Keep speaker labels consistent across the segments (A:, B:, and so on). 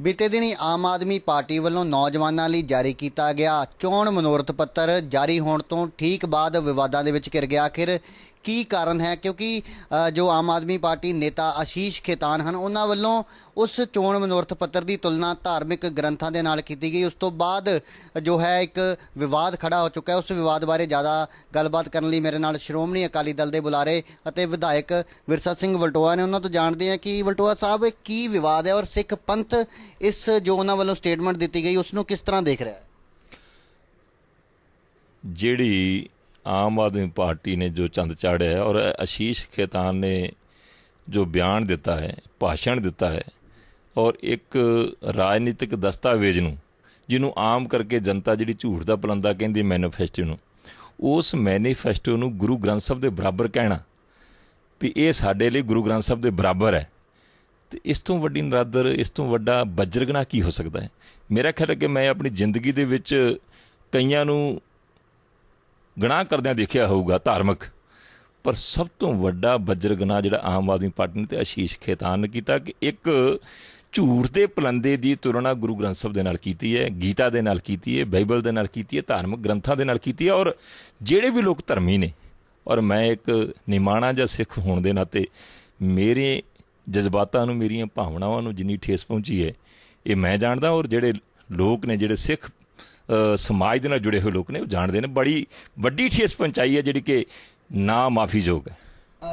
A: ਬੀਤੇ ਦਿਨੀ ਆਮ ਆਦਮੀ ਪਾਰਟੀ ਵੱਲੋਂ ਨੌਜਵਾਨਾਂ ਲਈ ਜਾਰੀ ਕੀਤਾ ਗਿਆ ਚੋਣ ਮਨੋਰਥ ਪੱਤਰ ਜਾਰੀ ਹੋਣ ਤੋਂ ਠੀਕ ਬਾਅਦ ਵਿਵਾਦਾਂ ਦੇ ਵਿੱਚ ਘਿਰ ਗਿਆ। ਆਖਿਰ ਕੀ ਕਾਰਨ ਹੈ? ਕਿਉਂਕਿ ਜੋ ਆਮ ਆਦਮੀ ਪਾਰਟੀ ਨੇਤਾ ਆਸ਼ੀਸ਼ ਖੇਤਾਨ ਹਨ, ਉਹਨਾਂ ਵੱਲੋਂ ਉਸ ਚੋਣ ਮਨੋਰਥ ਪੱਤਰ ਦੀ ਤੁਲਨਾ ਧਾਰਮਿਕ ਗ੍ਰੰਥਾਂ ਦੇ ਨਾਲ ਕੀਤੀ ਗਈ। ਉਸ ਤੋਂ ਬਾਅਦ ਜੋ ਹੈ, ਇੱਕ ਵਿਵਾਦ ਖੜਾ ਹੋ ਚੁੱਕਾ ਹੈ। ਉਸ ਵਿਵਾਦ ਬਾਰੇ ਜ਼ਿਆਦਾ ਗੱਲਬਾਤ ਕਰਨ ਲਈ ਮੇਰੇ ਨਾਲ ਸ਼੍ਰੋਮਣੀ ਅਕਾਲੀ ਦਲ ਦੇ ਬੁਲਾਰੇ ਅਤੇ ਵਿਧਾਇਕ ਵਿਰਸਾ ਸਿੰਘ ਵਲਟੋਆ ਨੇ ਉਹਨਾਂ ਤੋਂ ਜਾਣਦੇ ਹਾਂ ਕਿ ਵਲਟੋਆ ਸਾਹਿਬ, ਕੀ ਵਿਵਾਦ ਹੈ ਔਰ ਸਿੱਖ ਪੰਥ ਇਸ ਜੋ ਉਹਨਾਂ ਵੱਲੋਂ ਸਟੇਟਮੈਂਟ ਦਿੱਤੀ ਗਈ ਉਸ ਨੂੰ ਕਿਸ ਤਰ੍ਹਾਂ ਦੇਖ ਰਿਹਾ ਹੈ?
B: ਜਿਹੜੀ ਆਮ ਆਦਮੀ ਪਾਰਟੀ ਨੇ ਜੋ ਚੰਦ ਚਾੜਿਆ ਹੈ ਔਰ ਆਸ਼ੀਸ਼ ਖੇਤਾਨ ਨੇ ਜੋ ਬਿਆਨ ਦਿੱਤਾ ਹੈ, ਭਾਸ਼ਣ ਦਿੱਤਾ ਹੈ ਔਰ ਇੱਕ ਰਾਜਨੀਤਿਕ ਦਸਤਾਵੇਜ਼ ਨੂੰ, ਜਿਹਨੂੰ ਆਮ ਕਰਕੇ ਜਨਤਾ ਜਿਹੜੀ ਝੂਠ ਦਾ ਪਲੰਦਾ ਕਹਿੰਦੀ ਮੈਨੀਫੈਸਟੋ ਨੂੰ, ਉਸ ਮੈਨੀਫੈਸਟੋ ਨੂੰ ਗੁਰੂ ਗ੍ਰੰਥ ਸਾਹਿਬ ਦੇ ਬਰਾਬਰ ਕਹਿਣਾ ਵੀ ਇਹ ਸਾਡੇ ਲਈ ਗੁਰੂ ਗ੍ਰੰਥ ਸਾਹਿਬ ਦੇ ਬਰਾਬਰ ਹੈ। ਤੇ ਇਸ ਤੋਂ ਵੱਡੀ ਨਰਾਦਰ, ਇਸ ਤੋਂ ਵੱਡਾ ਬੱਜਰਗਣਾ ਕੀ ਹੋ ਸਕਦਾ ਹੈ? ਮੇਰਾ ਖਿਆਲ ਹੈ ਕਿ ਮੈਂ ਆਪਣੀ ਜ਼ਿੰਦਗੀ ਦੇ ਵਿੱਚ ਕਈਆਂ ਨੂੰ ਗੁਨਾਹ ਕਰਦਿਆਂ ਦੇਖਿਆ ਹੋਊਗਾ ਧਾਰਮਿਕ। ਪਰ ਸਭ ਤੋਂ ਵੱਡਾ ਬੱਜਰ ਗੁਨਾਹ ਜਿਹੜਾ ਆਮ ਆਦਮੀ ਪਾਰਟੀ ਨੇ ਤੇ ਆਸ਼ੀਸ਼ ਖੇਤਾਨ ਨੇ ਕੀਤਾ ਕਿ ਇੱਕ ਝੂਠ ਦੇ ਪਲੰਦੇ ਦੀ ਤੁਲਨਾ ਗੁਰੂ ਗ੍ਰੰਥ ਸਾਹਿਬ ਦੇ ਨਾਲ ਕੀਤੀ ਹੈ, ਗੀਤਾ ਦੇ ਨਾਲ ਕੀਤੀ ਹੈ, ਬਾਈਬਲ ਦੇ ਨਾਲ ਕੀਤੀ ਹੈ, ਧਾਰਮਿਕ ਗ੍ਰੰਥਾਂ ਦੇ ਨਾਲ ਕੀਤੀ ਹੈ ਔਰ ਜਿਹੜੇ ਵੀ ਲੋਕ ਧਰਮੀ ਨੇ ਔਰ ਮੈਂ ਇੱਕ ਨਿਮਾਣਾ ਜਾਂ ਸਿੱਖ ਹੋਣ ਦੇ ਨਾਤੇ ਮੇਰੇ ਜਜ਼ਬਾਤਾਂ ਨੂੰ, ਮੇਰੀਆਂ ਭਾਵਨਾਵਾਂ ਨੂੰ ਜਿੰਨੀ ਠੇਸ ਪਹੁੰਚੀ ਹੈ, ਇਹ ਮੈਂ ਜਾਣਦਾ ਔਰ ਜਿਹੜੇ ਲੋਕ ਨੇ, ਜਿਹੜੇ ਸਿੱਖ ਸਮਾਜ ਦੇ ਨਾਲ ਜੁੜੇ ਹੋਏ ਲੋਕ ਨੇ ਉਹ ਜਾਣਦੇ ਨੇ। ਬੜੀ ਵੱਡੀ ਠੇਸ ਪਹੁੰਚਾਈ ਹੈ ਜਿਹੜੀ ਕਿ ਨਾ ਮਾਫੀਯੋਗ ਹੈ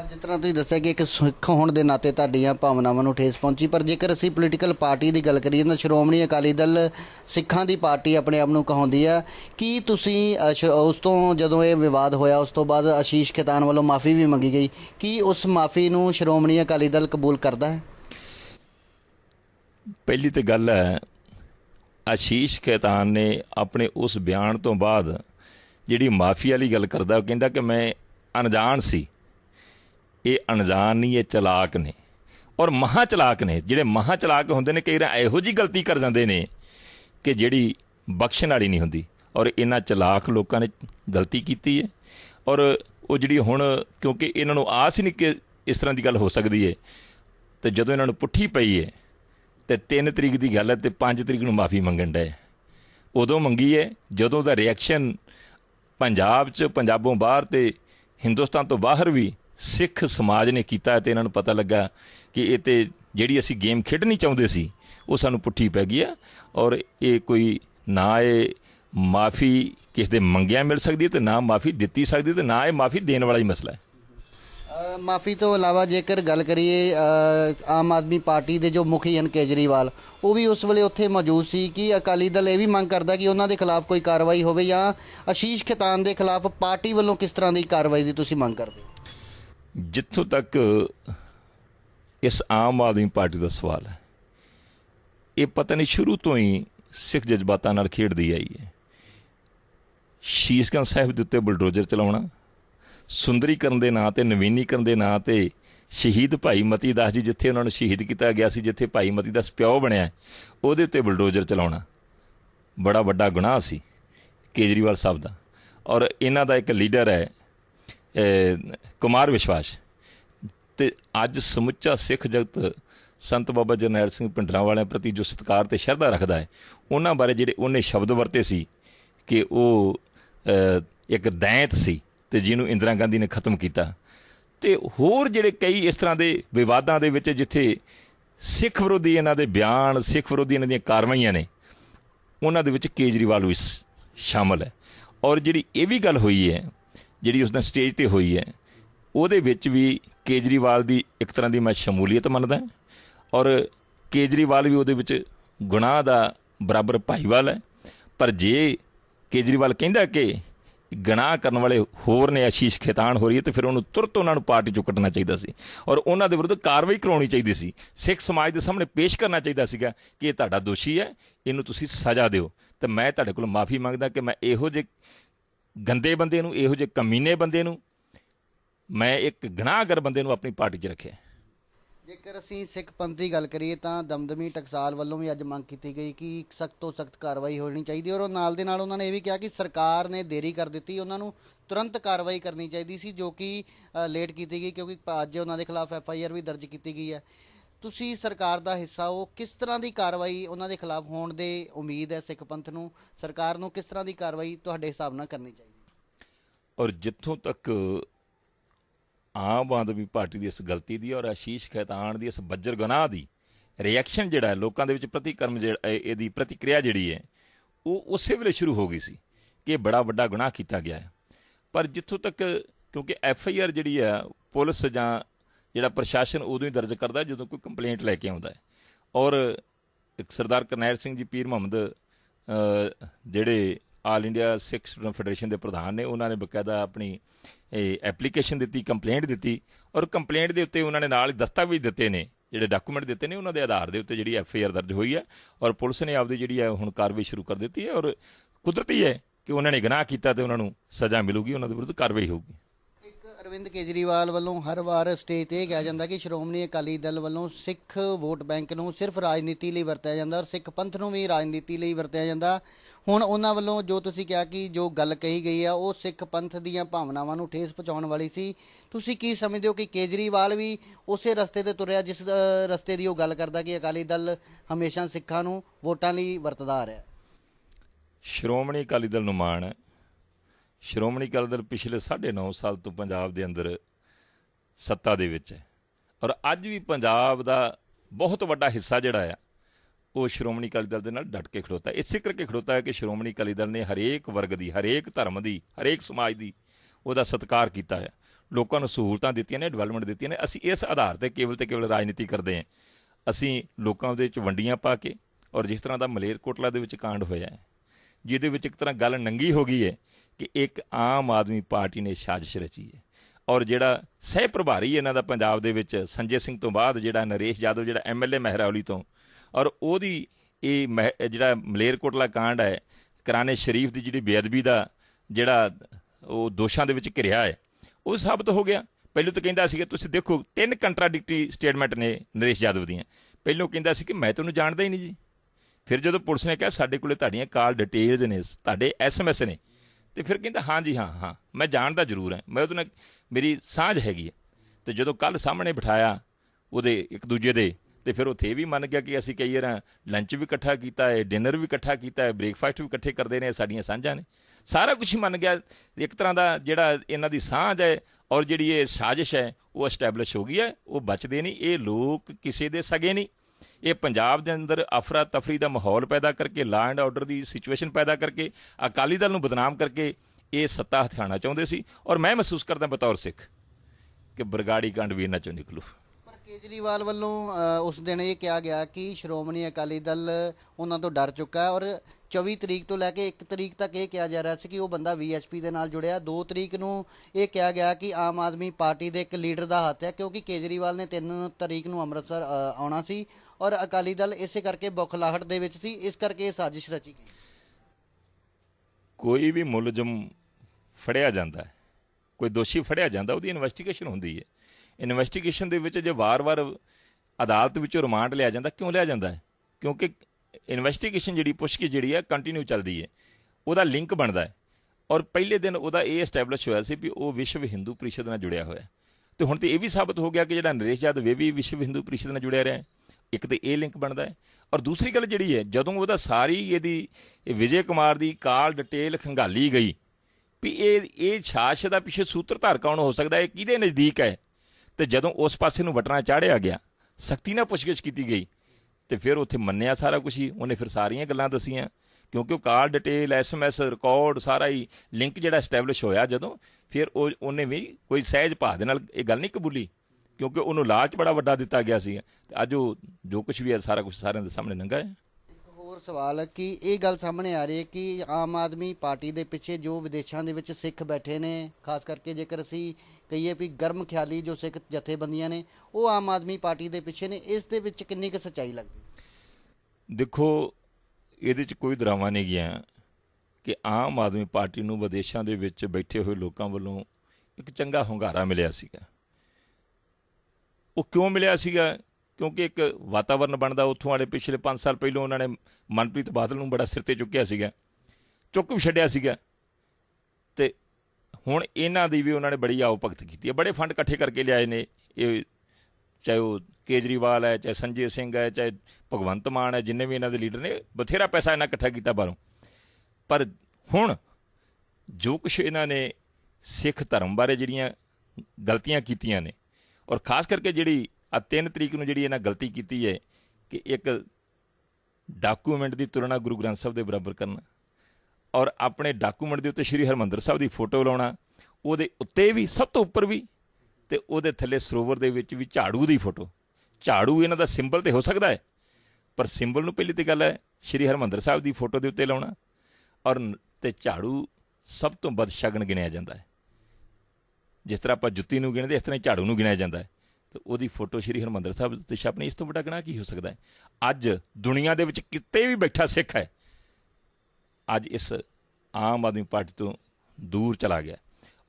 A: ਜਿਸ ਤਰ੍ਹਾਂ ਤੁਸੀਂ ਦੱਸਿਆ ਕਿ ਇੱਕ ਸਿੱਖ ਹੋਣ ਦੇ ਨਾਤੇ ਤੁਹਾਡੀਆਂ ਭਾਵਨਾਵਾਂ ਨੂੰ ਠੇਸ ਪਹੁੰਚੀ ਪਰ ਜੇਕਰ ਅਸੀਂ ਪੋਲੀਟੀਕਲ ਪਾਰਟੀ ਦੀ ਗੱਲ ਕਰੀਏ ਤਾਂ ਸ਼੍ਰੋਮਣੀ ਅਕਾਲੀ ਦਲ ਸਿੱਖਾਂ ਦੀ ਪਾਰਟੀ ਆਪਣੇ ਆਪ ਨੂੰ ਕਹਾਉਂਦੀ ਆ। ਕੀ ਤੁਸੀਂ ਉਸ ਤੋਂ ਜਦੋਂ ਇਹ ਵਿਵਾਦ ਹੋਇਆ ਉਸ ਤੋਂ ਬਾਅਦ ਆਸ਼ੀਸ਼ ਖੇਤਾਨ ਵੱਲੋਂ ਮਾਫੀ ਵੀ ਮੰਗੀ ਗਈ ਕੀ ਉਸ ਮਾਫੀ ਨੂੰ ਸ਼੍ਰੋਮਣੀ ਅਕਾਲੀ ਦਲ ਕਬੂਲ ਕਰਦਾ ਹੈ?
B: ਪਹਿਲੀ ਤੇ ਗੱਲ ਹੈ ਆਸ਼ੀਸ਼ ਕੈਤਾਨ ਨੇ ਆਪਣੇ ਉਸ ਬਿਆਨ ਤੋਂ ਬਾਅਦ ਜਿਹੜੀ ਮਾਫੀ ਵਾਲੀ ਗੱਲ ਕਰਦਾ, ਉਹ ਕਹਿੰਦਾ ਕਿ ਮੈਂ ਅਣਜਾਣ ਸੀ। ਇਹ ਅਣਜਾਣ ਨਹੀਂ, ਇਹ ਚਲਾਕ ਨੇ। ਔਰ ਮਹਾ ਚਲਾਕ ਨੇ। ਜਿਹੜੇ ਮਹਾ ਚਲਾਕ ਹੁੰਦੇ ਨੇ, ਕਈ ਵਾਰ ਇਹੋ ਜੀ ਗਲਤੀ ਕਰ ਜਾਂਦੇ ਨੇ ਕਿ ਜਿਹੜੀ ਬਖਸ਼ਣ ਵਾਲੀ ਨਹੀਂ ਹੁੰਦੀ। ਔਰ ਇਹਨਾਂ ਚਲਾਕ ਲੋਕਾਂ ਨੇ ਗਲਤੀ ਕੀਤੀ ਹੈ। ਔਰ ਉਹ ਜਿਹੜੀ ਹੁਣ, ਕਿਉਂਕਿ ਇਹਨਾਂ ਨੂੰ ਆਸ ਹੀ ਨਹੀਂ ਕਿ ਇਸ ਤਰ੍ਹਾਂ ਦੀ ਗੱਲ ਹੋ ਸਕਦੀ ਹੈ, ਤੇ ਜਦੋਂ ਇਹਨਾਂ ਨੂੰ ਪੁੱਠੀ ਪਈ ਹੈ ਤੇ 3 ਤਰੀਕ ਦੀ ਗੱਲ ਹੈ ਤੇ 5 ਤਰੀਕ ਨੂੰ ਮਾਫੀ ਮੰਗਣ ਡਏ। ਉਦੋਂ ਮੰਗੀ ਹੈ ਜਦੋਂ ਦਾ ਰਿਐਕਸ਼ਨ ਪੰਜਾਬ 'ਚ, ਪੰਜਾਬੋਂ ਬਾਹਰ ਤੇ ਹਿੰਦੁਸਤਾਨ ਤੋਂ ਬਾਹਰ ਵੀ ਸਿੱਖ ਸਮਾਜ ਨੇ ਕੀਤਾ ਤੇ ਇਹਨਾਂ ਨੂੰ ਪਤਾ ਲੱਗਾ ਕਿ ਇਹ ਤੇ ਜਿਹੜੀ ਅਸੀਂ ਗੇਮ ਖੇਡਣੀ ਚਾਹੁੰਦੇ ਸੀ, ਉਹ ਸਾਨੂੰ ਪੁੱਠੀ ਪੈ ਗਈ ਆ ਔਰ ਇਹ ਕੋਈ ਨਾ ਇਹ ਮਾਫੀ ਕਿਸ ਦੇ ਮੰਗਿਆ ਮਿਲ ਸਕਦੀ ਹੈ ਤੇ ਨਾ ਮਾਫੀ ਦਿੱਤੀ ਸਕਦੀ ਹੈ ਤੇ ਨਾ ਇਹ ਮਾਫੀ ਦੇਣ ਵਾਲਾ ਹੀ ਮਸਲਾ ਹੈ।
A: ਮਾਫੀ ਤੋਂ ਇਲਾਵਾ ਜੇਕਰ ਗੱਲ ਕਰੀਏ ਆਮ ਆਦਮੀ ਪਾਰਟੀ ਦੇ ਜੋ ਮੁਖੀ ਹਨ ਕੇਜਰੀਵਾਲ, ਉਹ ਵੀ ਉਸ ਵੇਲੇ ਉੱਥੇ ਮੌਜੂਦ ਸੀ ਕਿ ਅਕਾਲੀ ਦਲ ਇਹ ਵੀ ਮੰਗ ਕਰਦਾ ਕਿ ਉਹਨਾਂ ਦੇ ਖਿਲਾਫ ਕੋਈ ਕਾਰਵਾਈ ਹੋਵੇ ਜਾਂ ਆਸ਼ੀਸ਼ ਖੇਤਾਨ ਦੇ ਖਿਲਾਫ ਪਾਰਟੀ ਵੱਲੋਂ ਕਿਸ ਤਰ੍ਹਾਂ ਦੀ ਕਾਰਵਾਈ ਦੀ ਤੁਸੀਂ ਮੰਗ ਕਰਦੇ
B: ਜਿੱਥੋਂ ਤੱਕ ਇਸ ਆਮ ਆਦਮੀ ਪਾਰਟੀ ਦਾ ਸਵਾਲ ਹੈ, ਇਹ ਪਤਾ ਨਹੀਂ ਸ਼ੁਰੂ ਤੋਂ ਹੀ ਸਿੱਖ ਜਜ਼ਬਾਤਾਂ ਨਾਲ ਖੇਡਦੀ ਆਈ ਹੈ। ਸ਼ੀਸ਼ਗੰਜ ਸਾਹਿਬ ਦੇ ਉੱਤੇ ਬੁਲਡੋਜ਼ਰ ਚਲਾਉਣਾ ਸੁੰਦਰੀਕਰਨ ਦੇ ਨਾਂ ਤੇ, ਨਵੀਨੀਕਰਨ ਦੇ ਨਾਂ ਤੇ ਸ਼ਹੀਦ ਭਾਈ ਮਤੀ ਦਾਸ ਜੀ ਜਿੱਥੇ ਉਹਨਾਂ ਨੂੰ ਸ਼ਹੀਦ ਕੀਤਾ ਗਿਆ ਸੀ, ਜਿੱਥੇ ਭਾਈ ਮਤੀ ਦਾਸ ਪਿਓ ਬਣਿਆ, ਉਹਦੇ ਉੱਤੇ ਬਲਡੋਜ਼ਰ ਚਲਾਉਣਾ। ਬੜਾ ਵੱਡਾ ਗੁਨਾਹ ਸੀ ਕੇਜਰੀਵਾਲ ਸਾਹਿਬ ਦਾ। ਔਰ ਇਹਨਾਂ ਦਾ ਇੱਕ ਲੀਡਰ ਹੈ ਕੁਮਾਰ ਵਿਸ਼ਵਾਸ। ਤੇ ਅੱਜ ਸਮੁੱਚਾ ਸਿੱਖ ਜਗਤ ਸੰਤ ਬਾਬਾ ਜਰਨੈਲ ਸਿੰਘ ਪਿੰਡਰਾਂ ਵਾਲਿਆਂ ਪ੍ਰਤੀ ਜੋ ਸਤਿਕਾਰ ਤੇ ਸ਼ਰਧਾ ਰੱਖਦਾ ਹੈ, ਉਹਨਾਂ ਬਾਰੇ ਜਿਹੜੇ ਉਹਨੇ ਸ਼ਬਦ ਵਰਤੇ ਸੀ ਕਿ ਉਹ ਇੱਕ ਦੈਂਤ ਸੀ। ਤੇ ਜਿਹਨੂੰ ਇੰਦਰਾ ਗਾਂਧੀ ਨੇ ਖਤਮ ਕੀਤਾ। ਤੇ ਹੋਰ ਜਿਹੜੇ ਕਈ ਇਸ ਤਰ੍ਹਾਂ ਦੇ ਵਿਵਾਦਾਂ ਦੇ ਵਿੱਚ ਜਿੱਥੇ ਸਿੱਖ ਵਿਰੋਧੀ ਇਹਨਾਂ ਦੇ ਬਿਆਨ, ਸਿੱਖ ਵਿਰੋਧੀ ਇਹਨਾਂ ਦੀਆਂ ਕਾਰਵਾਈਆਂ ਨੇ, ਉਹਨਾਂ ਦੇ ਵਿੱਚ ਕੇਜਰੀਵਾਲ ਵੀ ਸ- ਸ਼ਾਮਲ ਹੈ। ਔਰ ਜਿਹੜੀ ਇਹ ਵੀ ਗੱਲ ਹੋਈ ਹੈ, ਜਿਹੜੀ ਉਸ ਦਿਨ ਸਟੇਜ ਤੇ ਹੋਈ ਹੈ, ਉਹਦੇ ਵਿੱਚ ਵੀ ਕੇਜਰੀਵਾਲ ਦੀ ਇੱਕ ਤਰ੍ਹਾਂ ਦੀ ਮੈਂ ਸ਼ਮੂਲੀਅਤ ਮੰਨਦਾ ਔਰ ਕੇਜਰੀਵਾਲ ਵੀ ਉਹਦੇ ਵਿੱਚ ਗੁਨਾਹ ਦਾ ਬਰਾਬਰ ਭਾਈਵਾਲ ਹੈ। ਪਰ ਜੇ ਕੇਜਰੀਵਾਲ ਕਹਿੰਦਾ ਕਿ ਗੁਨਾਹ ਕਰਨ ਵਾਲੇ ਹੋਰ ਨੇ ਆਸ਼ੀਸ਼ ਖੇਤਾਨ ਹੋ ਰਹੀ ਹੈ ਤੇ ਫਿਰ ਉਹਨੂੰ ਤੁਰਤ ਉਹਨਾਂ ਨੂੰ ਪਾਰਟੀ ਚੋਂ ਕੱਢਣਾ ਚਾਹੀਦਾ ਸੀ। ਔਰ ਉਹਨਾਂ ਦੇ ਵਿਰੁੱਧ ਕਾਰਵਾਈ ਕਰਾਉਣੀ ਚਾਹੀਦੀ ਸੀ। ਸਿੱਖ ਸਮਾਜ ਦੇ ਸਾਹਮਣੇ ਪੇਸ਼ ਕਰਨਾ ਚਾਹੀਦਾ ਸੀਗਾ ਕਿ ਇਹ ਤੁਹਾਡਾ ਦੋਸ਼ੀ ਹੈ, ਇਹਨੂੰ ਤੁਸੀਂ ਸਜ਼ਾ ਦਿਓ। ਤੇ ਮੈਂ ਤੁਹਾਡੇ ਕੋਲ ਮਾਫੀ ਮੰਗਦਾ ਕਿ ਮੈਂ ਇਹੋ ਜਿਹੇ ਗੰਦੇ ਬੰਦੇ ਨੂੰ, ਇਹੋ ਜਿਹੇ ਕਮੀਨੇ ਬੰਦੇ ਨੂੰ, ਮੈਂ ਇੱਕ ਗੁਨਾਹਗਰ ਬੰਦੇ ਨੂੰ ਆਪਣੀ ਪਾਰਟੀ 'ਚ ਰੱਖਿਆ।
A: ਜੇਕਰ ਅਸੀਂ ਸਿੱਖ ਪੰਥ ਦੀ ਗੱਲ ਕਰੀਏ ਤਾਂ ਦਮਦਮੀ ਟਕਸਾਲ ਵੱਲੋਂ ਵੀ ਅੱਜ ਮੰਗ ਕੀਤੀ ਗਈ ਕਿ ਸਖਤ ਤੋਂ ਸਖਤ ਕਾਰਵਾਈ ਹੋਣੀ ਚਾਹੀਦੀ ਔਰ ਨਾਲ ਦੇ ਨਾਲ ਉਹਨਾਂ ਨੇ ਇਹ ਵੀ ਕਿਹਾ ਕਿ ਸਰਕਾਰ ਨੇ ਦੇਰੀ ਕਰ ਦਿੱਤੀ, ਉਹਨਾਂ ਨੂੰ ਤੁਰੰਤ ਕਾਰਵਾਈ ਕਰਨੀ ਚਾਹੀਦੀ ਸੀ, ਜੋ ਕਿ ਲੇਟ ਕੀਤੀ ਗਈ ਕਿਉਂਕਿ ਅੱਜ ਉਹਨਾਂ ਦੇ ਖਿਲਾਫ ਐਫ ਆਈ ਆਰ ਵੀ ਦਰਜ ਕੀਤੀ ਗਈ ਹੈ। ਤੁਸੀਂ ਸਰਕਾਰ ਦਾ ਹਿੱਸਾ ਹੋ, ਕਿਸ ਤਰ੍ਹਾਂ ਦੀ ਕਾਰਵਾਈ ਉਹਨਾਂ ਦੇ ਖਿਲਾਫ ਹੋਣ ਦੇ ਉਮੀਦ ਹੈ ਸਿੱਖ ਪੰਥ ਨੂੰ? ਸਰਕਾਰ ਨੂੰ ਕਿਸ ਤਰ੍ਹਾਂ ਦੀ ਕਾਰਵਾਈ ਤੁਹਾਡੇ ਹਿਸਾਬ ਨਾਲ ਕਰਨੀ ਚਾਹੀਦੀ
B: ਔਰ ਜਿੱਥੋਂ ਤੱਕ ਆਮ ਆਦਮੀ ਪਾਰਟੀ ਦੀ ਇਸ ਗਲਤੀ ਦੀ ਔਰ ਆਸ਼ੀਸ਼ ਖੈਤਾਨ ਦੀ ਇਸ ਬੱਜਰ ਗੁਨਾਹ ਦੀ ਰਿਐਕਸ਼ਨ ਜਿਹੜਾ ਹੈ, ਲੋਕਾਂ ਦੇ ਵਿੱਚ ਪ੍ਰਤੀਕਰਮ ਜਿਹੜਾ ਇਹਦੀ ਪ੍ਰਤੀਕਿਰਿਆ ਜਿਹੜੀ ਹੈ, ਉਹ ਉਸੇ ਵੇਲੇ ਸ਼ੁਰੂ ਹੋ ਗਈ ਸੀ ਕਿ ਬੜਾ ਵੱਡਾ ਗੁਨਾਹ ਕੀਤਾ ਗਿਆ ਹੈ। ਪਰ ਜਿੱਥੋਂ ਤੱਕ, ਕਿਉਂਕਿ ਐਫ ਆਈ ਆਰ ਜਿਹੜੀ ਹੈ, ਪੁਲਿਸ ਜਾਂ ਜਿਹੜਾ ਪ੍ਰਸ਼ਾਸਨ ਉਦੋਂ ਹੀ ਦਰਜ ਕਰਦਾ ਜਦੋਂ ਕੋਈ ਕੰਪਲੇਂਟ ਲੈ ਕੇ ਆਉਂਦਾ ਹੈ। ਔਰ ਇੱਕ ਸਰਦਾਰ ਕਰਨੈਲ ਸਿੰਘ ਜੀ, ਪੀਰ ਮੁਹੰਮਦ ਜਿਹੜੇ all India Sikh student federation ਦੇ ਪ੍ਰਧਾਨ ਨੇ, ਉਹਨਾਂ ਨੇ ਬਕਾਇਦਾ ਆਪਣੀ ਐਪਲੀਕੇਸ਼ਨ ਦਿੱਤੀ ਕੰਪਲੇਂਟ ਦਿੱਤੀ ਔਰ ਕੰਪਲੇਂਟ ਦੇ ਉੱਤੇ ਉਹਨਾਂ ਨੇ ਨਾਲ ਹੀ ਦਸਤਾਵੇਜ਼ ਦਿੱਤੇ ਨੇ, ਜਿਹੜੇ ਡਾਕੂਮੈਂਟ ਦਿੱਤੇ ਨੇ, ਉਹਨਾਂ ਦੇ ਆਧਾਰ ਦੇ ਉੱਤੇ ਜਿਹੜੀ ਐਫ ਆਈ ਆਰ ਦਰਜ ਹੋਈ ਹੈ ਔਰ ਪੁਲਿਸ ਨੇ ਆਪਦੀ ਜਿਹੜੀ ਹੈ ਹੁਣ ਕਾਰਵਾਈ ਸ਼ੁਰੂ ਕਰ ਦਿੱਤੀ ਹੈ ਔਰ ਕੁਦਰਤੀ ਹੈ ਕਿ ਉਹਨਾਂ ਨੇ ਗੁਨਾਹ ਕੀਤਾ ਤੇ ਉਹਨਾਂ ਨੂੰ ਸਜ਼ਾ ਮਿਲੂਗੀ, ਉਹਨਾਂ ਦੇ ਵਿਰੁੱਧ ਕਾਰਵਾਈ ਹੋਊਗੀ।
A: ਅਰਵਿੰਦ ਕੇਜਰੀਵਾਲ ਵੱਲੋਂ ਹਰ ਵਾਰ ਸਟੇਜ ਤੇ ਇਹ ਕਿਹਾ ਜਾਂਦਾ ਕਿ ਸ਼੍ਰੋਮਣੀ ਅਕਾਲੀ ਦਲ ਵੱਲੋਂ ਸਿੱਖ ਵੋਟ ਬੈਂਕ ਨੂੰ ਸਿਰਫ ਰਾਜਨੀਤੀ ਲਈ ਵਰਤਿਆ ਜਾਂਦਾ ਔਰ ਸਿੱਖ ਪੰਥ ਨੂੰ ਵੀ ਰਾਜਨੀਤੀ ਲਈ ਵਰਤਿਆ ਜਾਂਦਾ। ਹੁਣ ਉਹਨਾਂ ਵੱਲੋਂ ਜੋ ਤੁਸੀਂ ਕਿਹਾ ਕਿ ਜੋ ਗੱਲ ਕਹੀ ਗਈ ਆ, ਉਹ ਸਿੱਖ ਪੰਥ ਦੀਆਂ ਭਾਵਨਾਵਾਂ ਨੂੰ ਠੇਸ ਪਹੁੰਚਾਉਣ ਵਾਲੀ ਸੀ। ਤੁਸੀਂ ਕੀ ਸਮਝਦੇ ਹੋ ਕਿ ਕੇਜਰੀਵਾਲ ਵੀ ਉਸੇ ਰਸਤੇ ਤੇ ਤੁਰਿਆ ਜਿਸ ਰਸਤੇ ਦੀ ਉਹ ਗੱਲ ਕਰਦਾ ਕਿ ਅਕਾਲੀ ਦਲ ਹਮੇਸ਼ਾ ਸਿੱਖਾਂ ਨੂੰ ਵੋਟਾਂ ਲਈ ਵਰਤਦਾ ਆ ਰਿਹਾ?
B: ਸ਼੍ਰੋਮਣੀ ਅਕਾਲੀ ਦਲ ਨੂੰ ਮਾਣ ਹੈ। ਸ਼੍ਰੋਮਣੀ ਅਕਾਲੀ ਦਲ ਪਿਛਲੇ 9.5 ਸਾਲ ਤੋਂ ਪੰਜਾਬ ਦੇ ਅੰਦਰ ਸੱਤਾ ਦੇ ਵਿੱਚ ਹੈ। ਔਰ ਅੱਜ ਵੀ ਪੰਜਾਬ ਦਾ ਬਹੁਤ ਵੱਡਾ ਹਿੱਸਾ ਜਿਹੜਾ ਆ, ਉਹ ਸ਼੍ਰੋਮਣੀ ਅਕਾਲੀ ਦਲ ਦੇ ਨਾਲ ਡਟ ਕੇ ਖੜੋਤਾ ਇਸੇ ਕਰਕੇ ਖੜੋਤਾ ਹੈ ਕਿ ਸ਼੍ਰੋਮਣੀ ਅਕਾਲੀ ਦਲ ਨੇ ਹਰੇਕ ਵਰਗ ਦੀ, ਹਰੇਕ ਧਰਮ ਦੀ, ਹਰੇਕ ਸਮਾਜ ਦੀ ਉਹਦਾ ਸਤਿਕਾਰ ਕੀਤਾ ਹੈ। ਲੋਕਾਂ ਨੂੰ ਸਹੂਲਤਾਂ ਦਿੱਤੀਆਂ ਨੇ, ਡਿਵੈਲਪਮੈਂਟ ਦਿੱਤੀਆਂ ਨੇ। ਅਸੀਂ ਇਸ ਆਧਾਰ ਤੇ ਕੇਵਲ ਤੇ ਕੇਵਲ ਰਾਜਨੀਤੀ ਕਰਦੇ ਹਾਂ। ਅਸੀਂ ਲੋਕਾਂ ਦੇ ਵਿੱਚ ਵੰਡੀਆਂ ਪਾ ਕੇ ਔਰ ਜਿਸ ਤਰ੍ਹਾਂ ਦਾ ਮਲੇਰਕੋਟਲਾ ਦੇ ਵਿੱਚ ਕਾਂਡ ਹੋਇਆ ਹੈ, ਜਿਹਦੇ ਵਿੱਚ ਇੱਕ ਤਰ੍ਹਾਂ ਗੱਲ ਨੰਗੀ ਹੋ ਗਈ ਹੈ ਕਿ ਇੱਕ ਆਮ ਆਦਮੀ ਪਾਰਟੀ ਨੇ ਸਾਜ਼ਿਸ਼ ਰਚੀ ਹੈ। ਔਰ ਜਿਹੜਾ ਸਹਿ ਪ੍ਰਭਾਰੀ ਇਹਨਾਂ ਦਾ ਪੰਜਾਬ ਦੇ ਵਿੱਚ, ਸੰਜੇ ਸਿੰਘ ਤੋਂ ਬਾਅਦ ਜਿਹੜਾ ਨਰੇਸ਼ ਯਾਦਵ, ਜਿਹੜਾ ਐਮਐਲਏ ਮਹਿਰੌਲੀ ਤੋਂ। ਔਰ ਉਹਦੀ ਇਹ ਮਹਿ- ਜਿਹੜਾ ਮਲੇਰਕੋਟਲਾ ਕਾਂਡ ਹੈ, ਕਰਾਨੇ ਸ਼ਰੀਫ ਦੀ ਜਿਹੜੀ ਬੇਅਦਬੀ ਦਾ ਜਿਹੜਾ ਉਹ ਦੋਸ਼ਾਂ ਦੇ ਵਿੱਚ ਘਿਰਿਆ ਹੈ, ਉਹ ਸਾਬਤ ਹੋ ਗਿਆ। ਪਹਿਲਾਂ ਤਾਂ ਕਹਿੰਦਾ ਸੀ ਕਿ ਤੁਸੀਂ ਦੇਖੋ, ਤਿੰਨ ਕੰਟਰਾਡਿਕਟਰੀ ਸਟੇਟਮੈਂਟ ਨੇ ਨਰੇਸ਼ ਯਾਦਵ ਦੀਆਂ। ਪਹਿਲਾਂ ਕਹਿੰਦਾ ਸੀ ਕਿ ਮੈਂ ਤੁਹਾਨੂੰ ਜਾਣਦਾ ਹੀ ਨਹੀਂ ਜੀ। ਫਿਰ ਜਦੋਂ ਪੁਲਿਸ ਨੇ ਕਿਹਾ, ਸਾਡੇ ਕੋਲੇ ਤੁਹਾਡੀਆਂ ਕਾਲ ਡਿਟੇਲਸ ਨੇ, ਤੁਹਾਡੇ ਐਸਐਮਐਸ ਨੇ ਤੇ ਫਿਰ ਕਹਿੰਦਾ, ਹਾਂ ਜੀ, ਹਾਂ ਹਾਂ, ਮੈਂ ਜਾਣਦਾ ਜ਼ਰੂਰ ਹਾਂ। ਮੈਂ ਉਹਦੇ ਨਾਲ, ਮੇਰੀ ਸਾਂਝ ਹੈਗੀ ਹੈ। ਤੇ ਜਦੋਂ ਕੱਲ ਸਾਹਮਣੇ ਬਿਠਾਇਆ ਉਹਦੇ ਇੱਕ ਦੂਜੇ ਦੇ, ਤੇ ਫਿਰ ਉੱਥੇ ਇਹ ਵੀ ਮੰਨ ਗਿਆ ਕਿ ਅਸੀਂ ਕਈ ਵਾਰ ਲੰਚ ਵੀ ਇਕੱਠਾ ਕੀਤਾ ਹੈ, ਡਿਨਰ ਵੀ ਇਕੱਠਾ ਕੀਤਾ ਹੈ, ਬ੍ਰੇਕਫਾਸਟ ਵੀ ਇਕੱਠੇ ਕਰਦੇ ਨੇ, ਸਾਡੀਆਂ ਸਾਂਝਾਂ ਨੇ। ਸਾਰਾ ਕੁਝ ਹੀ ਮੰਨ ਗਿਆ, ਇੱਕ ਤਰ੍ਹਾਂ ਦਾ ਜਿਹੜਾ ਇਹਨਾਂ ਦੀ ਸਾਂਝ ਹੈ ਔਰ ਜਿਹੜੀ ਇਹ ਸਾਜ਼ਿਸ਼ ਹੈ, ਉਹ ਐਸਟੈਬਲਿਸ਼ ਹੋ ਗਈ ਹੈ, ਉਹ ਬਚਦੇ ਨਹੀਂ, ਇਹ ਲੋਕ ਕਿਸੇ ਦੇ ਸਗੇ ਨਹੀਂ। ਇਹ ਪੰਜਾਬ ਦੇ ਅੰਦਰ ਅਫਰਾ ਤਫਰੀ ਦਾ ਮਾਹੌਲ ਪੈਦਾ ਕਰਕੇ law and order the situation ਪੈਦਾ ਕਰਕੇ, ਅਕਾਲੀ ਦਲ ਨੂੰ ਬਦਨਾਮ ਕਰਕੇ ਇਹ ਸੱਤਾ ਹਥਿਆਣਾ ਚਾਹੁੰਦੇ ਸੀ। ਔਰ ਮੈਂ ਮਹਿਸੂਸ ਕਰਦਾ ਬਤੌਰ ਸਿੱਖ ਕਿ ਬਰਗਾੜੀ ਕਾਂਡ ਵੀ ਇਹਨਾਂ ਚੋਂ ਨਿਕਲੂ।
A: ਕੇਜਰੀਵਾਲ ਵੱਲੋਂ ਉਸ ਦਿਨ ਇਹ ਕਿਹਾ ਗਿਆ ਕਿ ਸ਼੍ਰੋਮਣੀ ਅਕਾਲੀ ਦਲ ਉਹਨਾਂ ਤੋਂ ਡਰ ਚੁੱਕਾ ਹੈ ਔਰ 24 ਤਰੀਕ ਤੋਂ ਲੈ ਕੇ 1 ਤਰੀਕ ਤੱਕ ਇਹ ਕਿਹਾ ਜਾ ਰਿਹਾ ਸੀ ਕਿ ਉਹ ਬੰਦਾ ਵੀਐਚਪੀ ਦੇ ਨਾਲ ਜੁੜਿਆ। 2 ਤਰੀਕ ਨੂੰ ਇਹ ਕਿਹਾ ਗਿਆ ਕਿ ਆਮ ਆਦਮੀ ਪਾਰਟੀ ਦੇ ਇੱਕ ਲੀਡਰ ਦਾ ਹੱਥ ਹੈ ਕਿਉਂਕਿ ਕੇਜਰੀਵਾਲ ਨੇ 3 ਤਰੀਕ ਨੂੰ ਅੰਮ੍ਰਿਤਸਰ ਆਉਣਾ ਸੀ ਔਰ ਅਕਾਲੀ ਦਲ ਇਸੇ ਕਰਕੇ ਬੁਖਲਾਹਟ ਦੇ ਵਿੱਚ ਸੀ। ਇਸ ਕਰਕੇ ਇਹ ਸਾਜ਼ਿਸ਼ ਰਚੀ ਗਈ।
B: ਕੋਈ ਵੀ ਮੁਲਜ਼ਮ ਫੜਿਆ ਜਾਂਦਾ ਹੈ, ਕੋਈ ਦੋਸ਼ੀ ਫੜਿਆ ਜਾਂਦਾ, ਉਹਦੀ ਇਨਵੈਸਟੀਗੇਸ਼ਨ ਹੁੰਦੀ ਹੈ। ਇਨਵੈਸਟੀਗੇਸ਼ਨ ਦੇ ਵਿੱਚ ਜੇ ਵਾਰ-ਵਾਰ ਅਦਾਲਤ ਵਿੱਚੋਂ ਰਿਮਾਂਡ ਲਿਆ ਜਾਂਦਾ, ਕਿਉਂ ਲਿਆ ਜਾਂਦਾ ਹੈ? ਕਿਉਂਕਿ ਇਨਵੈਸਟੀਗੇਸ਼ਨ ਜਿਹੜੀ ਪੁੱਛਗਿੱਛ ਜਿਹੜੀ ਹੈ ਕੰਟੀਨਿਊ ਚੱਲਦੀ ਹੈ। ਉਹਦਾ ਲਿੰਕ ਬਣਦਾ ਹੈ। ਔਰ ਪਹਿਲੇ ਦਿਨ ਉਹਦਾ ਇਹ ਐਸਟੈਬਲਿਸ਼ ਹੋਇਆ ਸੀ ਵੀ ਉਹ ਵਿਸ਼ਵ ਹਿੰਦੂ ਪਰਿਸ਼ਦ ਨਾਲ ਜੁੜਿਆ ਹੋਇਆ ਹੈ। ਤੇ ਹੁਣ ਤੇ ਇਹ ਵੀ ਸਾਬਤ ਹੋ ਗਿਆ ਕਿ ਜਿਹੜਾ ਨਰੇਸ਼ ਯਾਦਵ ਇਹ ਵੀ ਵਿਸ਼ਵ ਹਿੰਦੂ ਪਰਿਸ਼ਦ ਨਾਲ ਜੁੜਿਆ ਰਿਹਾ ਹੈ। ਇੱਕ ਤੇ ਇਹ ਲਿੰਕ ਬਣਦਾ ਹੈ। ਔਰ ਦੂਸਰੀ ਗੱਲ ਜਿਹੜੀ ਹੈ, ਜਦੋਂ ਉਹਦਾ ਸਾਰੀ ਇਹਦੀ ਵਿਜੇ ਕੁਮਾਰ ਦੀ ਕਾਲ ਡਿਟੇਲ ਖੰਗਾਲੀ ਗਈ ਵੀ ਇਹ ਇਹ ਛਾਛ ਦਾ ਪਿੱਛੇ ਸੂਤਰਧਾਰ ਕੌਣ ਹੋ ਸਕਦਾ ਹੈ? ਕਿਹਦੇ ਨਜ਼ਦੀਕ ਹੈ? ਤੇ ਜਦੋਂ ਉਸ ਪਾਸੇ ਨੂੰ ਵਟਣਾ ਚਾੜਿਆ ਗਿਆ, ਸਖਤੀ ਨਾਲ ਪੁੱਛਗਿੱਛ ਕੀਤੀ ਗਈ, ਤੇ ਫਿਰ ਉੱਥੇ ਮੰਨਿਆ ਸਾਰਾ ਕੁਝ ਹੀ, ਉਹਨੇ ਫਿਰ ਸਾਰੀਆਂ ਗੱਲਾਂ ਦਸੀਆਂ, ਕਿਉਂਕਿ ਉਹ ਕਾਲ ਡਿਟੇਲ ਐਸਐਮਐਸ ਰਿਕਾਰਡ, ਸਾਰਾ ਹੀ ਲਿੰਕ ਜਿਹੜਾ ਐਸਟੈਬਲਿਸ਼ ਹੋਇਆ ਜਦੋਂ, ਫਿਰ ਉਹ, ਉਹਨੇ ਵੀ ਕੋਈ ਸਹਿਜ ਭਾਅ ਦੇ ਨਾਲ ਇਹ ਗੱਲ ਨਹੀਂ ਕਬੂਲੀ, ਕਿਉਂਕਿ ਉਹਨੂੰ ਲਾਲਚ ਬੜਾ ਵੱਡਾ ਦਿੱਤਾ ਗਿਆ ਸੀ, ਤੇ ਅੱਜ ਉਹ ਜੋ ਕੁਝ ਵੀ ਹੈ ਸਾਰਾ ਕੁਝ ਸਾਰਿਆਂ ਦੇ ਸਾਹਮਣੇ ਨੰਗਾ ਹੈ।
A: ਹੋਰ ਸਵਾਲ ਹੈ ਕਿ ਇਹ ਗੱਲ ਸਾਹਮਣੇ ਆ ਰਹੀ ਹੈ ਕਿ ਆਮ ਆਦਮੀ ਪਾਰਟੀ ਦੇ ਪਿੱਛੇ ਜੋ ਵਿਦੇਸ਼ਾਂ ਦੇ ਵਿੱਚ ਸਿੱਖ ਬੈਠੇ ਨੇ, ਖਾਸ ਕਰਕੇ ਜੇਕਰ ਅਸੀਂ ਕਹੀਏ ਵੀ ਗਰਮ ਖਿਆਲੀ ਜੋ ਸਿੱਖ ਜਥੇਬੰਦੀਆਂ ਨੇ, ਉਹ ਆਮ ਆਦਮੀ ਪਾਰਟੀ ਦੇ ਪਿੱਛੇ ਨੇ, ਇਸ ਦੇ ਵਿੱਚ ਕਿੰਨੀ ਕੁ ਸੱਚਾਈ ਲੱਗਦੀ?
B: ਦੇਖੋ, ਇਹਦੇ 'ਚ ਕੋਈ ਡਰਾਮਾ ਨਹੀਂ ਗਿਆ ਕਿ ਆਮ ਆਦਮੀ ਪਾਰਟੀ ਨੂੰ ਵਿਦੇਸ਼ਾਂ ਦੇ ਵਿੱਚ ਬੈਠੇ ਹੋਏ ਲੋਕਾਂ ਵੱਲੋਂ ਇੱਕ ਚੰਗਾ ਹੁੰਗਾਰਾ ਮਿਲਿਆ ਸੀਗਾ। ਉਹ ਕਿਉਂ ਮਿਲਿਆ ਸੀਗਾ? ਕਿਉਂਕਿ ਇੱਕ ਵਾਤਾਵਰਣ ਬਣਦਾ, ਉੱਥੋਂ ਵਾਲੇ ਪਿਛਲੇ 5 ਸਾਲ ਪਹਿਲਾਂ ਉਹਨਾਂ ਨੇ ਮਨਪ੍ਰੀਤ ਬਾਦਲ ਨੂੰ ਬੜਾ ਸਿਰ ਤੇ ਚੁੱਕਿਆ ਸੀਗਾ। ਚੁੱਕ ਵੀ ਛੱਡਿਆ ਸੀਗਾ। ਤੇ ਹੁਣ ਇਹਨਾਂ ਦੀ ਵੀ ਉਹਨਾਂ ਨੇ ਬੜੀ ਆਓ ਭਗਤ ਕੀਤੀ ਹੈ। ਬੜੇ ਫੰਡ ਇਕੱਠੇ ਕਰਕੇ ਲਿਆਏ ਨੇ। ਇਹ ਚਾਹੇ ਉਹ ਕੇਜਰੀਵਾਲ ਹੈ, ਚਾਹੇ ਸੰਜੇ ਸਿੰਘ ਹੈ, ਚਾਹੇ ਭਗਵੰਤ ਮਾਨ ਹੈ, ਜਿੰਨੇ ਵੀ ਇਹਨਾਂ ਦੇ ਲੀਡਰ ਨੇ, ਬਥੇਰਾ ਪੈਸਾ ਇਹਨਾਂ ਇਕੱਠਾ ਕੀਤਾ ਬਾਹਰੋਂ। ਪਰ ਹੁਣ ਜੋ ਕੁਛ ਇਹਨਾਂ ਨੇ ਸਿੱਖ ਧਰਮ ਬਾਰੇ ਜਿਹੜੀਆਂ ਗਲਤੀਆਂ ਕੀਤੀਆਂ ਨੇ, ਔਰ ਖਾਸ ਕਰਕੇ ਜਿਹੜੀ ਆ 3 ਤਰੀਕ ਨੂੰ ਜਿਹੜੀ ਇਹਨਾਂ ਗਲਤੀ ਕੀਤੀ ਹੈ ਕਿ ਇੱਕ ਡਾਕੂਮੈਂਟ ਦੀ ਤੁਲਨਾ ਗੁਰੂ ਗ੍ਰੰਥ ਸਾਹਿਬ ਦੇ ਬਰਾਬਰ ਕਰਨਾ ਔਰ ਆਪਣੇ ਡਾਕੂਮੈਂਟ ਦੇ ਉੱਤੇ ਸ਼੍ਰੀ ਹਰਮੰਦਰ ਸਾਹਿਬ ਦੀ ਫੋਟੋ ਲਾਉਣਾ, ਉਹਦੇ ਉੱਤੇ ਵੀ, ਸਭ ਤੋਂ ਉੱਪਰ ਵੀ ਤੇ ਉਹਦੇ ਥੱਲੇ ਸਰੋਵਰ ਦੇ ਵਿੱਚ ਵੀ ਝਾੜੂ ਦੀ ਫੋਟੋ। ਝਾੜੂ ਇਹਨਾਂ ਦਾ ਸਿੰਬਲ ਤੇ ਹੋ ਸਕਦਾ ਹੈ, ਪਰ ਸਿੰਬਲ ਨੂੰ ਪਹਿਲੀ ਤੇ ਗੱਲ ਹੈ ਸ਼੍ਰੀ ਹਰਮੰਦਰ ਸਾਹਿਬ ਦੀ ਫੋਟੋ ਦੇ ਉੱਤੇ ਲਾਉਣਾ ਔਰ ਨ- ਤੇ ਝਾੜੂ ਸਭ ਤੋਂ ਵੱਧ ਸ਼ਗਨ ਗਿਣਿਆ ਜਾਂਦਾ ਹੈ। ਜਿਸ ਤਰ੍ਹਾਂ ਆਪਾਂ ਜੁੱਤੀ ਨੂੰ ਗਿਣਦੇ ਇਸ ਤਰ੍ਹਾਂ ਹੀ ਝਾੜੂ ਨੂੰ ਗਿਣਿਆ ਜਾਂਦਾ ਹੈ। ਤੇ ਉਹਦੀ ਫੋਟੋ ਸ਼੍ਰੀ ਹਰਮੰਦਰ ਸਾਹਿਬ ਤੇ ਛਾਪਣੀ, ਇਸ ਤੋਂ ਵੱਡਾ ਗੁਨਾਹ ਕੀ ਹੋ ਸਕਦਾ ਹੈ? ਅੱਜ ਦੁਨੀਆ ਦੇ ਵਿੱਚ ਕਿਤੇ ਵੀ ਬੈਠਾ ਸਿੱਖ ਹੈ, ਅੱਜ ਇਸ ਆਮ ਆਦਮੀ ਪਾਰਟੀ ਤੋਂ ਦੂਰ ਚਲਾ ਗਿਆ।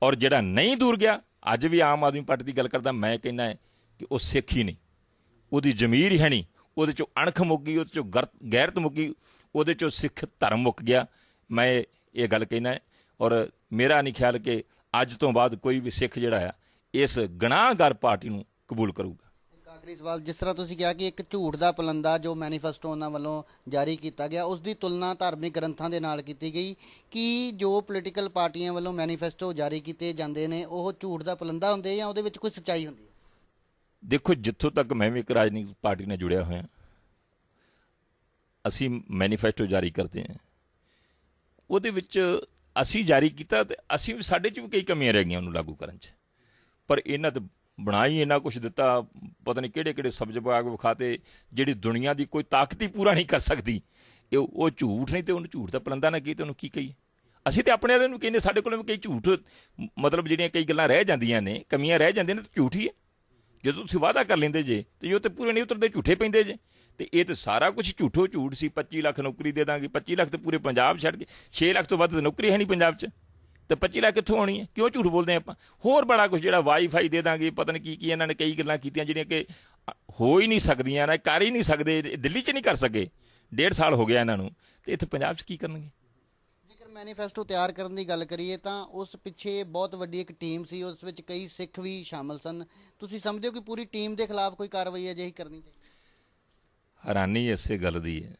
B: ਔਰ ਜਿਹੜਾ ਨਹੀਂ ਦੂਰ ਗਿਆ, ਅੱਜ ਵੀ ਆਮ ਆਦਮੀ ਪਾਰਟੀ ਦੀ ਗੱਲ ਕਰਦਾ, ਮੈਂ ਕਹਿੰਦਾ ਹੈ ਕਿ ਉਹ ਸਿੱਖ ਹੀ ਨਹੀਂ। ਉਹਦੀ ਜ਼ਮੀਰ ਹੀ ਹੈ ਨਹੀਂ। ਉਹਦੇ ਚੋਂ ਅਣਖ ਮੁੱਕ ਗਈ, ਉਹਦੇ ਚੋਂ ਗਰ- ਗੈਰਤ ਮੁੱਕ ਗਈ, ਉਹਦੇ ਚੋਂ ਸਿੱਖ ਧਰਮ ਮੁੱਕ ਗਿਆ। ਮੈਂ ਇਹ ਗੱਲ ਕਹਿਣਾ ਹੈ। ਔਰ ਮੇਰਾ ਨਹੀਂ ਖਿਆਲ ਕਿ ਅੱਜ ਤੋਂ ਬਾਅਦ ਕੋਈ ਵੀ ਸਿੱਖ ਜਿਹੜਾ ਆ, ਇਸ ਗੁਨਾਹਗਾਰ ਪਾਰਟੀ ਨੂੰ ਕਬੂਲ ਕਰੂਗਾ।
A: ਆਖਰੀ ਸਵਾਲ ਜਿਸ ਤਰ੍ਹਾਂ ਤੁਸੀਂ ਕਿਹਾ ਕਿ ਇੱਕ ਝੂਠ ਦਾ ਪਲੰਦਾ ਜੋ ਮੈਨੀਫੈਸਟੋ ਉਹਨਾਂ ਵੱਲੋਂ ਜਾਰੀ ਕੀਤਾ ਗਿਆ ਉਸ ਦੀ ਤੁਲਨਾ ਧਾਰਮਿਕ ਗ੍ਰੰਥਾਂ ਦੇ ਨਾਲ ਕੀਤੀ ਗਈ ਕਿ ਜੋ ਪੋਲੀਟੀਕਲ ਪਾਰਟੀਆਂ ਵੱਲੋਂ ਮੈਨੀਫੈਸਟੋ ਜਾਰੀ ਕੀਤੇ ਜਾਂਦੇ ਨੇ ਉਹ ਝੂਠ ਦਾ ਪਲੰਦਾ ਹੁੰਦੇ ਜਾਂ ਉਹਦੇ ਵਿੱਚ ਕੋਈ ਸੱਚਾਈ ਹੁੰਦੀ ਹੈ?
B: ਦੇਖੋ ਜਿੱਥੋਂ ਤੱਕ ਮੈਂ ਵੀ ਇੱਕ ਰਾਜਨੀਤਿਕ ਪਾਰਟੀ ਨਾਲ ਜੁੜਿਆ ਹੋਇਆ ਅਸੀਂ ਮੈਨੀਫੈਸਟੋ ਜਾਰੀ ਕਰਦੇ ਹਾਂ। ਉਹਦੇ ਵਿੱਚ ਅਸੀਂ ਜਾਰੀ ਕੀਤਾ ਤੇ ਅਸੀਂ ਵੀ ਸਾਡੇ 'ਚ ਵੀ ਕਈ ਕਮੀਆਂ ਰਹਿ ਗਈਆਂ ਉਹਨੂੰ ਲਾਗੂ ਕਰਨ 'ਚ। ਪਰ ਇਹਨਾਂ ਤੇ ਬਣਾਈ ਇਹਨਾਂ ਕੁਝ ਦਿੱਤਾ, ਪਤਾ ਨਹੀਂ ਕਿਹੜੇ ਕਿਹੜੇ ਸਬਜ ਬਾਗ ਵਿਖਾਤੇ, ਜਿਹੜੀ ਦੁਨੀਆ ਦੀ ਕੋਈ ਤਾਕਤ ਹੀ ਪੂਰਾ ਨਹੀਂ ਕਰ ਸਕਦੀ। ਇਹ ਉਹ ਝੂਠ ਨਹੀਂ ਤੇ ਉਹਨੂੰ ਝੂਠ ਦਾ ਪਲੰਦਾ ਨਾ, ਕੀ ਤੇ ਉਹਨੂੰ ਕੀ ਕਹੀਏ? ਅਸੀਂ ਤੇ ਆਪਣੇ ਵਾਲਿਆਂ ਨੂੰ ਕਹਿੰਦੇ, ਸਾਡੇ ਕੋਲ ਵੀ ਕਈ ਝੂਠ, ਮਤਲਬ ਜਿਹੜੀਆਂ ਕਈ ਗੱਲਾਂ ਰਹਿ ਜਾਂਦੀਆਂ ਨੇ, ਕਮੀਆਂ ਰਹਿ ਜਾਂਦੀਆਂ ਨੇ, ਤੇ ਝੂਠ ਹੀ ਹੈ। ਜਦੋਂ ਤੁਸੀਂ ਵਾਅਦਾ ਕਰ ਲੈਂਦੇ ਜੇ, ਤੇ ਉਹ ਤੇ ਪੂਰੇ ਨਹੀਂ ਉਤਰਦੇ, ਝੂਠੇ ਪੈਂਦੇ ਜੇ। ਤੇ ਇਹ ਤੇ ਸਾਰਾ ਕੁਝ ਝੂਠੋ ਝੂਠ ਸੀ 25 ਲੱਖ ਨੌਕਰੀ ਦੇ ਦਾਂਗੇ 25 ਲੱਖ ਤੇ ਪੂਰੇ ਪੰਜਾਬ ਛੱਡ ਕੇ 6 ਲੱਖ ਤੋਂ ਵੱਧ ਨੌਕਰੀ ਹੈ ਨਹੀਂ ਪੰਜਾਬ 'ਚ। ਤੇ 25 ਲੱਖ ਕਿੱਥੋਂ ਆਉਣੀ ਹੈ? ਕਿਉਂ ਝੂਠ ਬੋਲਦੇ ਆਪਾਂ? ਹੋਰ ਬੜਾ ਕੁਝ ਜਿਹੜਾ ਵਾਈਫਾਈ ਦੇ ਦਾਂਗੇ ਪਤਾ ਨਹੀਂ ਕੀ ਕੀ ਇਹਨਾਂ ਨੇ ਕਈ ਗੱਲਾਂ ਕੀਤੀਆਂ ਜਿਹੜੀਆਂ ਕਿ ਹੋ ਹੀ ਨਹੀਂ ਸਕਦੀਆਂ ਨਾ ਕਰ ਹੀ ਨਹੀਂ ਸਕਦੇ ਦਿੱਲੀ 'ਚ ਨਹੀਂ ਕਰ ਸਕੇ। ਡੇਢ ਸਾਲ ਹੋ ਗਿਆ ਇਹਨਾਂ ਨੂੰ। ਤੇ ਇੱਥੇ ਪੰਜਾਬ 'ਚ ਕੀ ਕਰਨਗੇ?
A: ਜੇਕਰ ਮੈਨੀਫੈਸਟੋ ਤਿਆਰ ਕਰਨ ਦੀ ਗੱਲ ਕਰੀਏ ਤਾਂ ਉਸ ਪਿੱਛੇ ਬਹੁਤ ਵੱਡੀ ਇੱਕ ਟੀਮ ਸੀ ਉਸ ਵਿੱਚ ਕਈ ਸਿੱਖ ਵੀ ਸ਼ਾਮਲ ਸਨ। ਤੁਸੀਂ ਸਮਝਦੇ ਹੋ ਕਿ ਪੂਰੀ ਟੀਮ ਦੇ ਖਿਲਾਫ ਕੋਈ ਕਾਰਵਾਈ ਅਜਿਹੀ ਕਰਨੀ ਚਾਹੀਦੀ
B: ਹੈਰਾਨੀ ਇਸੇ ਗੱਲ ਦੀ ਹੈ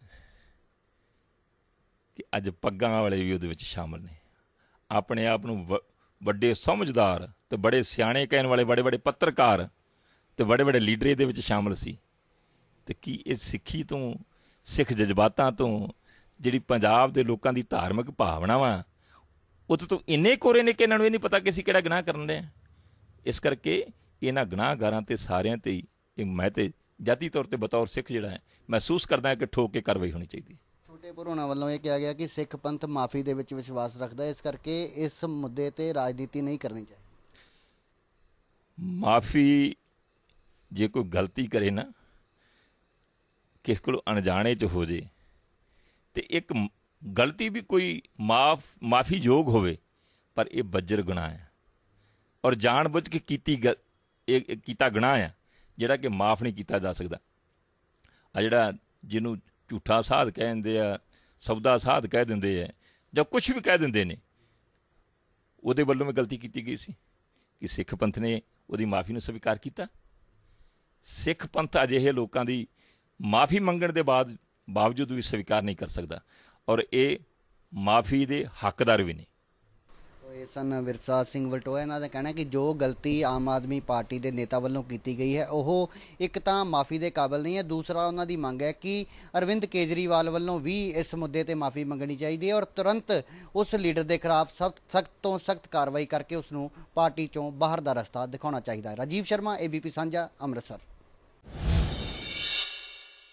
B: ਕਿ ਅੱਜ ਪੱਗਾਂ ਵਾਲੇ ਵੀ ਉਹਦੇ ਵਿੱਚ ਸ਼ਾਮਲ ਨੇ। ਆਪਣੇ ਆਪ ਨੂੰ ਵ- ਵੱਡੇ ਸਮਝਦਾਰ ਤੇ ਬੜੇ ਸਿਆਣੇ ਕਹਿਣ ਵਾਲੇ, ਬੜੇ ਬੜੇ ਪੱਤਰਕਾਰ ਤੇ ਬੜੇ ਬੜੇ ਲੀਡਰ ਇਹਦੇ ਵਿੱਚ ਸ਼ਾਮਲ ਸੀ। ਤੇ ਕੀ ਇਹ ਸਿੱਖੀ ਤੋਂ, ਸਿੱਖ ਜਜ਼ਬਾਤਾਂ ਤੋਂ ਜਿਹੜੀ ਪੰਜਾਬ ਦੇ ਲੋਕਾਂ ਦੀ ਧਾਰਮਿਕ ਭਾਵਨਾਵਾਂ ਉਹ ਤੋਂ ਇੰਨੇ ਕੋਰੇ ਨੇ ਕਿ ਇਹਨਾਂ ਨੂੰ ਇਹ ਨਹੀਂ ਪਤਾ ਕਿ ਅਸੀਂ ਕਿਹੜਾ ਗੁਨਾਹ ਕਰਨ ਰਹੇ ਹਾਂ ਇਸ ਕਰਕੇ ਇਹਨਾਂ ਗੁਨਾਹਗਾਰਾਂ ਤੇ ਸਾਰਿਆਂ ਤੇ ਹੀ, ਇਹ ਮੈਂ ਤੇ ਜਾਤੀ ਤੌਰ ਤੇ ਬਤੌਰ ਸਿੱਖ ਜਿਹੜਾ ਹੈ, ਮਹਿਸੂਸ ਕਰਦਾ ਹਾਂ ਕਿ ਠੋਕ ਕੇ ਕਾਰਵਾਈ ਹੋਣੀ ਚਾਹੀਦੀ ਹੈ।
A: ਛੋਟੇ ਭਰੋਣਾ ਵੱਲੋਂ ਇਹ ਕਿਹਾ ਗਿਆ ਕਿ ਸਿੱਖ ਪੰਥ ਮਾਫੀ ਦੇ ਵਿੱਚ ਵਿਸ਼ਵਾਸ ਰੱਖਦਾ ਹੈ। ਇਸ ਕਰਕੇ ਇਸ ਮੁੱਦੇ ਤੇ ਰਾਜਨੀਤੀ ਨਹੀਂ ਕਰਨੀ ਚਾਹੀਦੀ।
B: ਮਾਫੀ ਜੇ ਕੋਈ ਗਲਤੀ ਕਰੇ ਨਾ, ਕਿਸੇ ਕੋਲ ਅਣਜਾਣੇ ਚ ਹੋ ਜੇ, ਤੇ ਇੱਕ ਗਲਤੀ ਵੀ ਕੋਈ ਮਾਫ, ਮਾਫੀ ਯੋਗ ਹੋਵੇ, ਪਰ ਇਹ ਬੱਜਰ ਗੁਨਾਹ ਹੈ। ਔਰ ਜਾਣਬੁੱਝ ਕੇ ਕੀਤੀ ਗ- ਇਹ ਇਹ ਕੀਤਾ ਗੁਨਾਹ ਹੈ, ਜਿਹੜਾ ਕਿ ਮਾਫ ਨਹੀਂ ਕੀਤਾ ਜਾ ਸਕਦਾ। ਆ ਜਿਹੜਾ ਜਿਹਨੂੰ ਝੂਠਾ ਸਾਧ ਕਹਿ ਦਿੰਦੇ ਆ ਸੌਦਾ ਸਾਧ ਕਹਿ ਦਿੰਦੇ ਆ, ਜਾਂ ਕੁਝ ਵੀ ਕਹਿ ਦਿੰਦੇ ਨੇ, ਉਹਦੇ ਵੱਲੋਂ ਵੀ ਗਲਤੀ ਕੀਤੀ ਗਈ ਸੀ ਕਿ ਸਿੱਖ ਪੰਥ ਨੇ ਉਹਦੀ ਮਾਫੀ ਨੂੰ ਸਵੀਕਾਰ ਕੀਤਾ। ਸਿੱਖ ਪੰਥ ਅਜਿਹੇ ਲੋਕਾਂ ਦੀ ਮਾਫੀ ਮੰਗਣ ਦੇ ਬਾਅਦ ਬਾਵਜੂਦ ਵੀ ਸਵੀਕਾਰ ਨਹੀਂ ਕਰ ਸਕਦਾ। ਔਰ ਇਹ ਮਾਫੀ ਦੇ ਹੱਕਦਾਰ ਵੀ ਨੇ।
A: ਤੋ ਸਨ ਵਿਰਸਾ ਸਿੰਘ ਵਲਟੋਆ, ਇਹਨਾਂ ਦਾ ਕਹਿਣਾ ਕਿ ਜੋ ਗਲਤੀ ਆਮ ਆਦਮੀ ਪਾਰਟੀ ਦੇ ਨੇਤਾ ਵੱਲੋਂ ਕੀਤੀ ਗਈ ਹੈ, ਉਹ ਇੱਕ ਤਾਂ ਮਾਫੀ ਦੇ ਕਾਬਿਲ ਨਹੀਂ ਹੈ, ਦੂਸਰਾ ਉਹਨਾਂ ਦੀ ਮੰਗ ਹੈ ਕਿ ਅਰਵਿੰਦ ਕੇਜਰੀਵਾਲ ਵੱਲੋਂ ਵੀ ਇਸ ਮੁੱਦੇ ਤੇ ਮਾਫੀ ਮੰਗਣੀ ਚਾਹੀਦੀ ਹੈ ਔਰ ਤੁਰੰਤ ਉਸ ਲੀਡਰ ਦੇ ਖਿਲਾਫ ਸਖਤ ਸਖਤ ਤੋਂ ਸਖਤ ਕਾਰਵਾਈ ਕਰਕੇ ਉਸ ਨੂੰ ਪਾਰਟੀ ਚੋਂ ਬਾਹਰ ਦਾ ਰਸਤਾ ਦਿਖਾਉਣਾ ਚਾਹੀਦਾ ਹੈ। ਰਾਜੀਵ ਸ਼ਰਮਾ ਏਬੀਪੀ ਸਾਂਝਾ, ਅੰਮ੍ਰਿਤਸਰ।